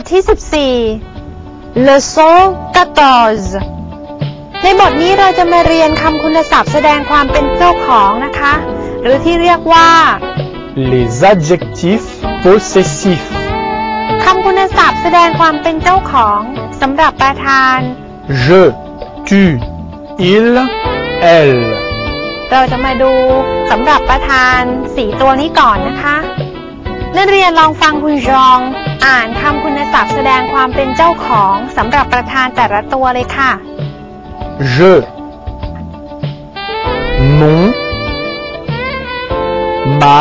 ทที่ 14 leçon 14ในบทนี้เราจะมาเรียนคำคุณศัพท์แสดงความเป็นเจ้าของนะคะ หรือที่เรียกว่า Les adjectifs possessifs. คำคุณศัพท์แสดงความเป็นเจ้าของสำหรับประธาน Je, tu, il, elle. เราจะมาดูสำหรับประธานสีตัวนี้ก่อนนะคะ นักเรียนลองฟังคุณจองอ่านคำคุณ ศัพท์แสดงความเป็นเจ้าของสำหรับประธานแต่ละตัวเลยค่ะ Je. Mon. Ma.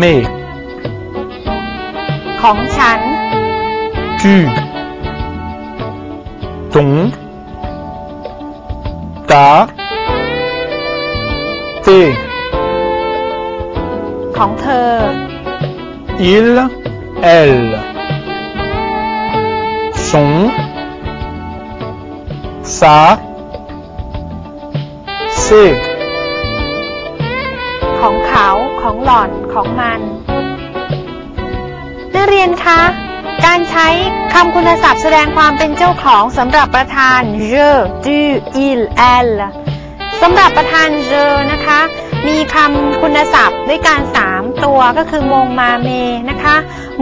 Mes. ของฉัน Tu. Ton. Ta. Tes. ของเธอ Il, elle. Son. Sa. C'est. ของเขาของหล่อนของมัน นักเรียนคะ การใช้คำคุณศัพท์แสดงความเป็นเจ้าของสำหรับประธาน je tu il elle สำหรับประธาน je นะคะ มีคำคุณศัพท์ด้วยการ3 ตัวก็คือมงมาเมนะคะ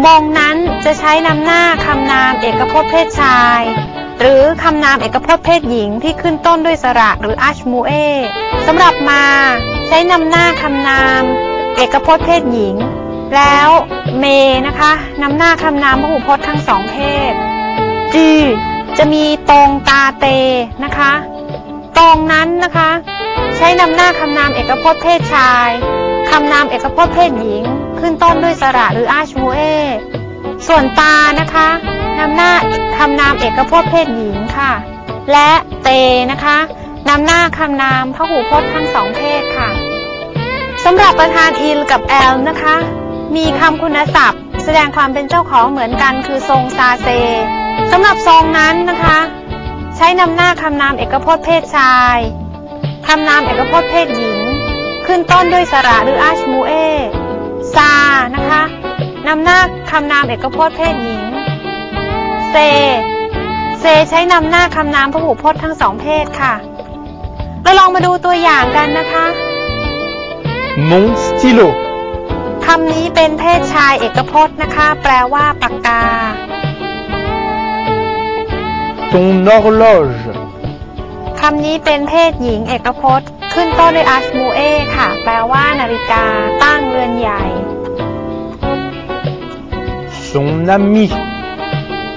มงนั้นจะใช้นำหน้าคำนามเอกพจน์เพศชาย หรือคำนามเอกพจน์เพศหญิงที่ขึ้นต้นด้วยสระหรืออาชมูเอสำหรับมาใช้นำหน้าคำนาม เอกพจน์เพศหญิง แล้วเมนะคะนำหน้าคำนามพหูพจน์ทั้งสองเพศจีจะมีตรงตาเตนะคะ ตรงนั้นนะคะ ใช้นำหน้าคำนามเอกพจน์เพศชาย คำนามเอกพจน์เพศหญิง ขึ้นต้นด้วยสระหรืออาชูเอ ส่วนตานะคะนำหน้าคำนามเอกพจน์เพศหญิงค่ะ และเตนะคะนำหน้าคำนามพหูพจน์ทั้งสองเพศค่ะสำหรับประธานอิลกับแอลนะคะ มีคำคุณศัพท์ แสดงความเป็นเจ้าของเหมือนกันคือทรงซาเซสำหรับทรงนั้นนะคะ ใช้นำหน้าคำนามเอกพจน์เพศชายคำนามเอกพจน์เพศหญิง ขึ้นต้นด้วยสระหรืออาชมูเอซา นะคะนำหน้าคำนามเอกพจน์เพศหญิง เซ เซใช้นำหน้าคำนามพหูพจน์ทั้งสองเพศค่ะ เราลองมาดูตัวอย่างกันนะคะ Mon stylo. คำนี้เป็นเพศชายเอกพจน์นะคะ แปลว่าปากกา Ton horloge. คำนี้เป็นเพศหญิงเอกพจน์ ขึ้นต้นด้วยอาชมูเอค่ะ แปลว่านาฬิกาตั้งเรือนใหญ่ Son ami.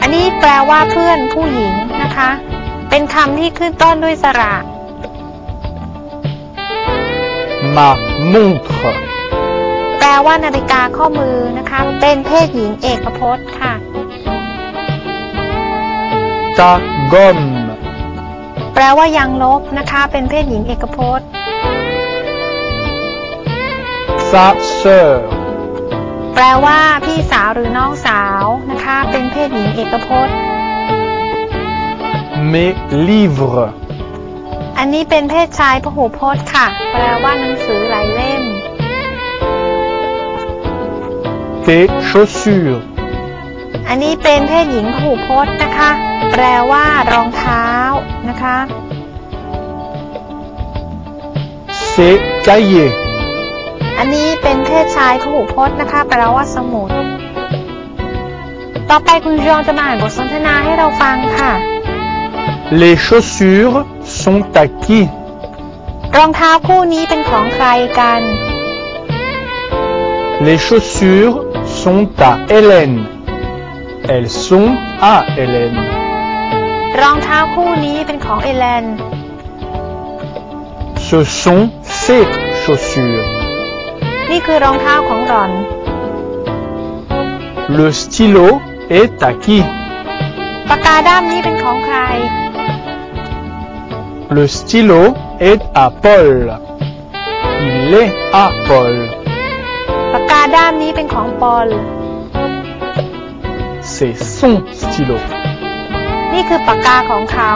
อันนี้แปลว่าเพื่อนผู้หญิงนะคะ เป็นคำที่ขึ้นต้นด้วยสระ Ma montre. แปลว่านาฬิกาข้อมือนะคะ เป็นเพศหญิงเอกพจน์ค่ะ Ta gomme. แปลว่ายังลบนะคะ เป็นเพศหญิงเอกพจน์ Sa sœur. แปลว่าพี่สาวหรือน้องสาวนะคะ เป็นเพศหญิงเอกพจน์ Mes livres. อันนี้เป็นเพศชายพหูพจน์ค่ะ แปลว่าหนังสือหลายเล่ม Tes chaussures. อันนี้เป็นเพศหญิงพหูพจน์นะคะ แปลว่ารองเท้า นะคะ Ses cahiers. อันนี้เป็นเพศชายพหูพจน์นะคะแปลว่าสมุดต่อไปคุณจองจะมาอ่านบทสนทนาให้เราฟังค่ะ Les chaussures sont à qui รองเท้าคู่นี้เป็นของใครกัน Les chaussures sont à Hélène. Elles sont à Hélène. รองเท้าคู่นี้เป็นของเอเลน Ce sont ses chaussures. นี่คือรองเท้าของหล่อน Le stylo est à qui ปากกาด้ามนี้เป็นของใคร Le stylo est à Paul. Il est à Paul. ปากกาด้ามนี้เป็นของปอล C'est son stylo. นี่คือปากกาของเขา